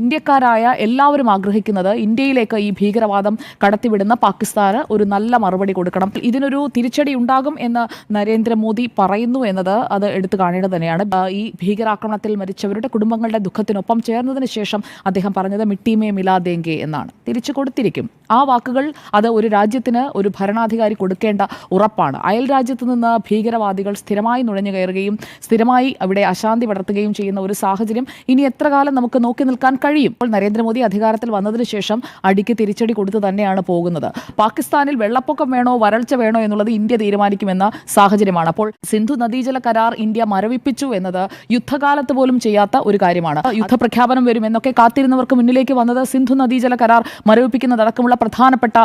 ഇന്ത്യക്കാരായ എല്ലാവരും ആഗ്രഹിക്കുന്നത് ഇന്ത്യയിലേക്ക് ഈ ഭീകരവാദം കടത്തിവിടുന്ന പാകിസ്ഥാന് ഒരു നല്ല മറുപടി കൊടുക്കണം. ഇതിനൊരു തിരിച്ചടി ഉണ്ടാകും എന്ന് നരേന്ദ്രമോദി പറയുന്നു എന്നത് അത് എടുത്തു കാണേണ്ടത് തന്നെയാണ്. ഈ ഭീകരാക്രമണത്തിൽ മരിച്ചവരുടെ കുടുംബങ്ങളുടെ ദുഃഖത്തിനൊപ്പം ചേർന്നതിന് ശേഷം അദ്ദേഹം പറഞ്ഞത് മിട്ടിമേ മിലാദേങ്കെ എന്നാണ്. തിരിച്ചു കൊടുത്തിരിക്കും. ആ വാക്കുകൾ അത് ഒരു രാജ്യത്തിന് ഒരു ഭരണാധികാരി കൊടുക്കേണ്ട ഉറപ്പാണ്. അയൽ രാജ്യത്ത് നിന്ന് ഭീകരവാദികൾ സ്ഥിരമായി നുഴഞ്ഞു കയറുകയും സ്ഥിരമായി അവിടെ അശാന്തി പടർത്തുകയും ചെയ്യുന്ന ഒരു സാഹചര്യം ഇനി എത്ര കാലം നമുക്ക് നോക്കി നിൽക്കാൻ കഴിയും. ഇപ്പോൾ നരേന്ദ്രമോദി അധികാരത്തിൽ വന്നതിന് ശേഷം അടിക്ക് തിരിച്ചടി കൊടുത്തു തന്നെയാണ് പോകുന്നത്. പാകിസ്ഥാനിൽ വെള്ളപ്പൊക്കം വേണോ വരൾച്ച വേണോ എന്നുള്ളത് ഇന്ത്യ തീരുമാനിക്കുമെന്ന സാഹചര്യമാണ്. അപ്പോൾ സിന്ധു നദീജല കരാർ ഇന്ത്യ മരവിപ്പിച്ചു എന്നത് യുദ്ധകാലത്ത് പോലും ചെയ്യാത്ത ഒരു കാര്യമാണ്. യുദ്ധപ്രഖ്യാപനം വരും എന്നൊക്കെ കാത്തിരുന്നവർക്ക് മുന്നിലേക്ക് വന്നത് സിന്ധു നദീജല കരാർ മരവിപ്പിക്കുന്നതടക്കമുള്ള പ്രധാനപ്പെട്ട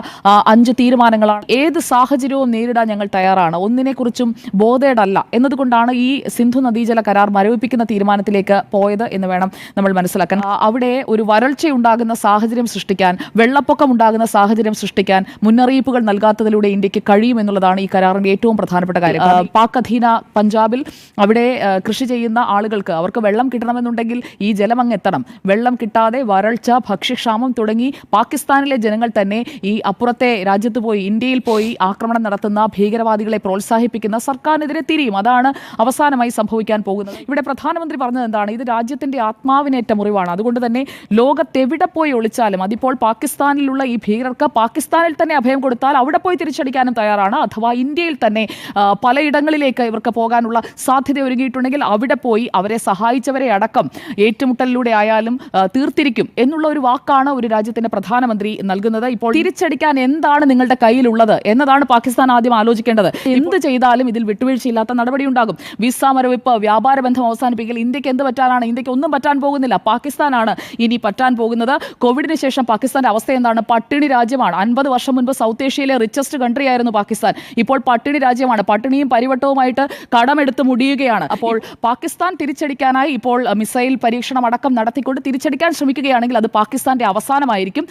അഞ്ച് തീരുമാനങ്ങളാണ്. ഏത് സാഹചര്യവും നേരിടാൻ ഞങ്ങൾ തയ്യാറാണ്. ഒന്നിനെക്കുറിച്ചും ബോധേഡല്ല എന്നതുകൊണ്ടാണ് ഈ സിന്ധു നദീജല കരാർ മരവിപ്പിക്കുന്ന തീരുമാനത്തിലേക്ക് പോയത് എന്ന് വേണം നമ്മൾ മനസ്സിലാക്കാൻ. ആ, അവിടെ ഒരു വരൾച്ച ഉണ്ടാകുന്ന സാഹചര്യം സൃഷ്ടിക്കാൻ വെള്ളപ്പൊക്കം ഉണ്ടാകുന്ന സാഹചര്യം സൃഷ്ടിക്കാൻ മുന്നറിയിപ്പുകൾ നൽകാത്തതിലൂടെ ഇന്ത്യയ്ക്ക് കഴിയുമെന്നുള്ളതാണ് ഈ കരാറിന്റെ ഏറ്റവും പ്രധാനപ്പെട്ട കാര്യം. പാക് അധീന പഞ്ചാബിൽ അവിടെ കൃഷി ചെയ്യുന്ന ആളുകൾക്ക് അവർക്ക് വെള്ളം കിട്ടണമെന്നുണ്ടെങ്കിൽ ഈ ജലം അങ്ങ് എത്തണം. വെള്ളം കിട്ടാതെ വരൾച്ച ഭക്ഷ്യക്ഷാമം തുടങ്ങി പാകിസ്ഥാനിലെ ജനങ്ങൾ തന്നെ ഈ അപ്പുറത്തെ രാജ്യത്ത് പോയി ഇന്ത്യയിൽ പോയി ആക്രമണം നടത്തുന്ന ഭീകരവാദികളെ പ്രോത്സാഹിപ്പിക്കുന്ന സർക്കാരിനെതിരെ തിരിയും. അതാണ് അവസാനമായി സംഭവിക്കാൻ പോകുന്നത്. ഇവിടെ പ്രധാനമന്ത്രി പറഞ്ഞത് എന്താണ്? ഇത് രാജ്യത്തിന്റെ ആത്മാവിനേറ്റ മുറിവാണ്. അതുകൊണ്ട് തന്നെ ലോകത്തെവിടെ പോയി ഒളിച്ചാലും അതിപ്പോൾ പാകിസ്ഥാനിലുള്ള ഈ ഭീകരർക്ക് പാകിസ്ഥാനിൽ തന്നെ അഭയം കൊടുത്താൽ അവിടെ പോയി തിരിച്ചടിക്കാനും തയ്യാറാണ്. അഥവാ ഇന്ത്യയിൽ തന്നെ പലയിടങ്ങളിലേക്ക് ഇവർക്ക് പോകാനുള്ള സാധ്യത ഒരുങ്ങിയിട്ടുണ്ടെങ്കിൽ അവിടെ പോയി അവരെ സഹായിച്ചവരെ അടക്കം ഏറ്റുമുട്ടലിലൂടെ ആയാലും തീർത്തിരിക്കും എന്നുള്ള ഒരു വാക്കാണ് ഒരു രാജ്യത്തിന്റെ പ്രധാനമന്ത്രി നൽകുന്നത്. ഇപ്പോൾ തിരിച്ചടിക്കാൻ എന്താണ് നിങ്ങളുടെ കയ്യിലുള്ളത് എന്നതാണ് പാകിസ്ഥാൻ ആദ്യം ആലോചിക്കേണ്ടത്. എന്ത് ചെയ്താലും ഇതിൽ വിട്ടുവീഴ്ചയില്ലാത്ത നടപടി ഉണ്ടാകും. വിസ മരവിപ്പ് വ്യാപാര ബന്ധം അവസാനിപ്പിക്കൽ ഇന്ത്യയ്ക്ക് എന്ത് പറ്റാനാണ്? ഇന്ത്യയ്ക്ക് ഒന്നും പറ്റാൻ പോകുന്നില്ല. പാകിസ്ഥാനാണ് ഇനി പറ്റാൻ പോകുന്നത്. കോവിഡിന് ശേഷം പാകിസ്ഥാന്റെ അവസ്ഥ എന്താണ്? പട്ടിണി രാജ്യമാണ്. അൻപത് വർഷം മുൻപ് സൗത്ത് ഏഷ്യയിലെ റിച്ചസ്റ്റ് കൺട്രി ആയിരുന്നു പാകിസ്ഥാൻ. ഇപ്പോൾ പട്ടിണി രാജ്യമാണ്. പട്ടിണിയും പരിവട്ടവുമായിട്ട് കടമെടുത്ത് മുടിയുകയാണ്. അപ്പോൾ പാകിസ്ഥാൻ തിരിച്ചടിക്കാനായി ഇപ്പോൾ മിസൈൽ പരീക്ഷണം അടക്കം നടത്തിക്കൊണ്ട് തിരിച്ചടിക്കാൻ ശ്രമിക്കുകയാണെങ്കിൽ അത് പാകിസ്ഥാന്റെ അവസാനമായിരിക്കും.